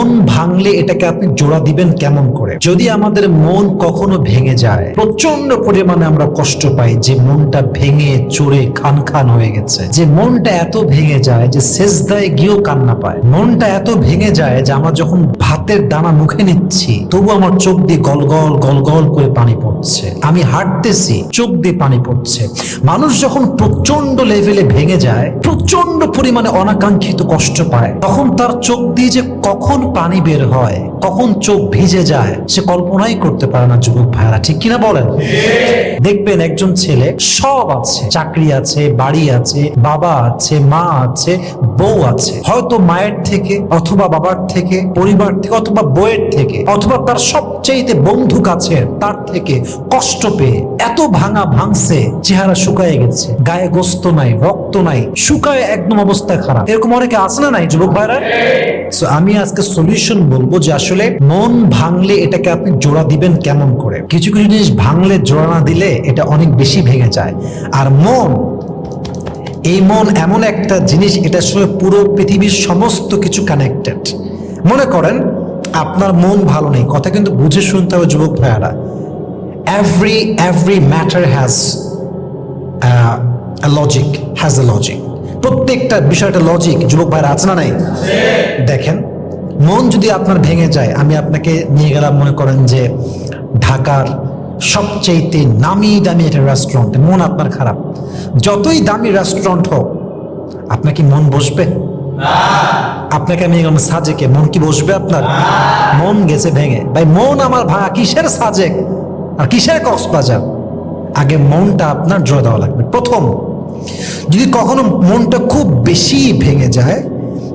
মন ভাঙলে এটাকে আপনি জোড়া দিবেন কেমন করে? যদি আমাদের মন কখনো ভেঙে যায় প্রচণ্ড পরিমাণে আমরা কষ্ট পাই যে মনটা ভেঙে চড়ে খান খান হয়ে গেছে। যে মনটা এত ভেঙে যায় যে শেষদায় গিয়েও কান্না পায়। মনটা এত ভেঙে যায় যে আমরা যখন ভাতের দানা মুখে নিচ্ছি, তবু আমার চোখ দিয়ে গলগল গল গল গল করে পানি পড়ছে। আমি হাঁটতেছি, চোখ দিয়ে পানি পড়ছে। মানুষ যখন প্রচণ্ড লেভেলে ভেঙে যায় প্রচণ্ড পরিমাণে অনাকাঙ্ক্ষিত কষ্ট পায়, তখন তার চোখ দিয়ে যে কখন পানি বের হয়, কখন চোখ ভিজে যায়, সে কল্পনাই করতে পারে না যুবক ভাইরা ঠিক কিনা বলেন? দেখবেন একজন ছেলে সব আছে, চাকরি আছে, বাড়ি আছে, বাবা আছে, মা আছে, বউ আছে। হয়তো মায়ের থেকে, অথবা বাবার থেকে, পরিবার থেকে, অথবা বইয়ের থেকে, অথবা তার সবচেয়ে বন্ধু কাছের, তার থেকে কষ্ট পেয়ে এত ভাঙা ভাঙছে, চেহারা শুকায় গেছে। গায়ে গোস্ত নাই, রক্ত নাই, শুকায় একদম অবস্থা খারাপ। এরকম অনেকে আছে না নাই, যুবক ভাইরা? আমি আজকে সলিউশন বলব যে আসলে মন ভাঙলে এটাকে আপনি জোড়া দিবেন কেমন করে? কিছু কিছু জিনিস ভাঙলে জোড়া না দিলে এটা অনেক বেশি ভেঙে যায়। আর মন, এই মন এমন একটা জিনিস এটার সঙ্গে পুরো পৃথিবীর সমস্ত কিছু কানেক্টেড মনে করেন, আপনার মন ভালো নেই, কথা কিন্তু বুঝে শুনতে হবে যুবক ভাইয়ারা। Every every matter has logic has a logic প্রত্যেকটা বিষয়টা লজিক যুবক ভাইরা আছে না নাই? দেখেন, মন যদি আপনার ভেঙে যায়, আমি আপনাকে নিয়ে গেলাম মনে করেন যে ঢাকার সবচেয়েতে নামি দামি একটা রেস্টুরেন্ট মন আপনার খারাপ। যতই দামি রেস্টুরেন্ট হোক, আপনার কি মন বসবে? আপনাকে আমি গেলাম সাজেকে, মন কি বসবে আপনার? মন গেছে ভেঙে। ভাই, মন আমার ভাঙা কিসের সাজেক? আর কিসের কক্সবাজার? আগে মনটা আপনার জয় দেওয়া লাগবে। প্রথম, যদি কখনো মনটা খুব বেশি ভেঙে যায়,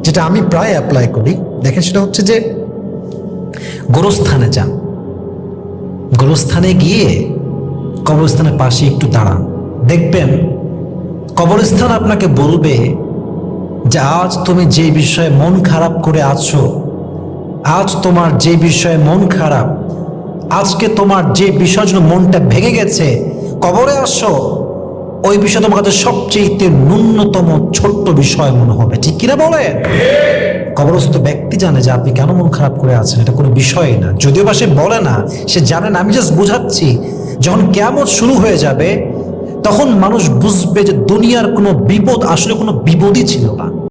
যেটা আমি প্রায় অ্যাপ্লাই করি, দেখেন সেটা হচ্ছে যে গোরস্থানে যান। গোরস্থানে গিয়ে কবরস্থানের পাশে একটু দাঁড়ান। দেখবেন কবরস্থান আপনাকে বলবে যে, আজ তুমি যে বিষয়ে মন খারাপ করে আছো, আজ তোমার যে বিষয়ে মন খারাপ আজকে তোমার যে বিষয়ের জন্য মনটা ভেঙে গেছে, কবরে আসো। ওই বিষয় তোমার কাছে সবচেয়ে ন্যূনতম ছোট্ট বিষয় মনে হবে। ঠিক কিনা বলেন? কবরস্থ ব্যক্তি জানে যে আপনি কেন মন খারাপ করে আছেন, এটা কোনো বিষয়ই না। যদিও বা সে বলে না, সে জানে না, আমি জাস্ট বুঝাচ্ছি, যখন কেমন শুরু হয়ে যাবে, তখন মানুষ বুঝবে যে দুনিয়ার কোনো বিপদ আসলে কোনো বিপদই ছিল না।